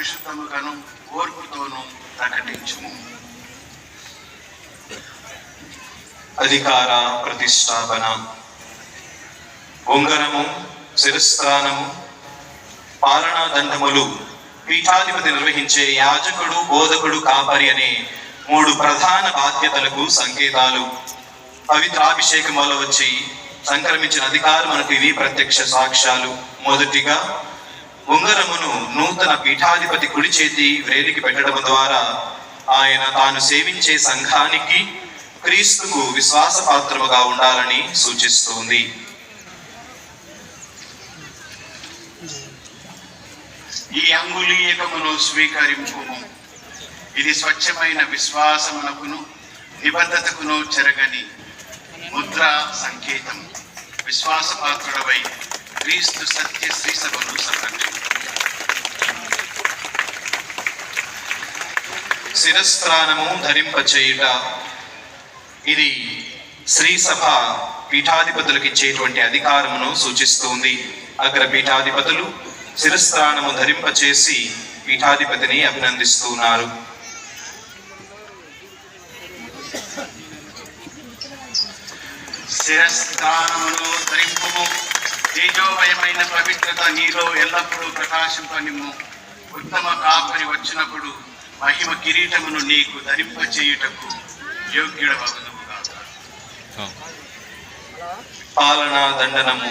పరిశుద్ధముగాను ఓర్పుతోనూ ప్రకటించుము. అధికార ప్రతిష్టాపన. ఉంగరము శిరస్థానము పాలనా దండములు పీఠాధిపతి నిర్వహించే యాజకుడు బోధకుడు కాపరి అనే మూడు ప్రధాన బాధ్యతలకు సంకేతాలు. పవిత్రాభిషేకం వల్ల వచ్చి సంక్రమించిన అధికారమునకు ఇవి ప్రత్యక్ష సాక్ష్యాలు. మొదటిగా ఉంగరమును నూతన పీఠాధిపతి కుడి చేతి వ్రేలికి పెట్టడం ద్వారా ఆయన తాను సేవించే సంఘానికి క్రీస్తుకు విశ్వాసపాత్రముగా ఉండాలని సూచిస్తుంది. ఈ అంగులీయకమును స్వీకరింపుము ఇది స్వచ్ఛమైన విశ్వాసమునకును నిబద్ధతకును చెరగని ముద్ర సంకేతం. విశ్వాస పాత్రుడవై క్రీస్తు సత్య శ్రీ శ్రీసభను సంరక్షించు శిరస్త్రానము ధరింపచేయుట ఇది శ్రీ సభ పీఠాధిపతులకు ఇచ్చేటువంటి అధికారమును సూచిస్తుంది. అగ్ర పీఠాధిపతులు శిరస్త్రానము ధరింపచేసి పీఠాధిపతిని అభినందిస్తున్నారు. శిరస్థానమును ధరింపుము. తేజోమయమైన పవిత్రత నీలో ఎల్లప్పుడూ ప్రకాశింపనిము ఉత్తమ కాపరి వచ్చినప్పుడు మహిమ కిరీటమును నీకు ధరింపచేయుటకు యోగ్యుడవగుదువుగాక పాలనా దండనము.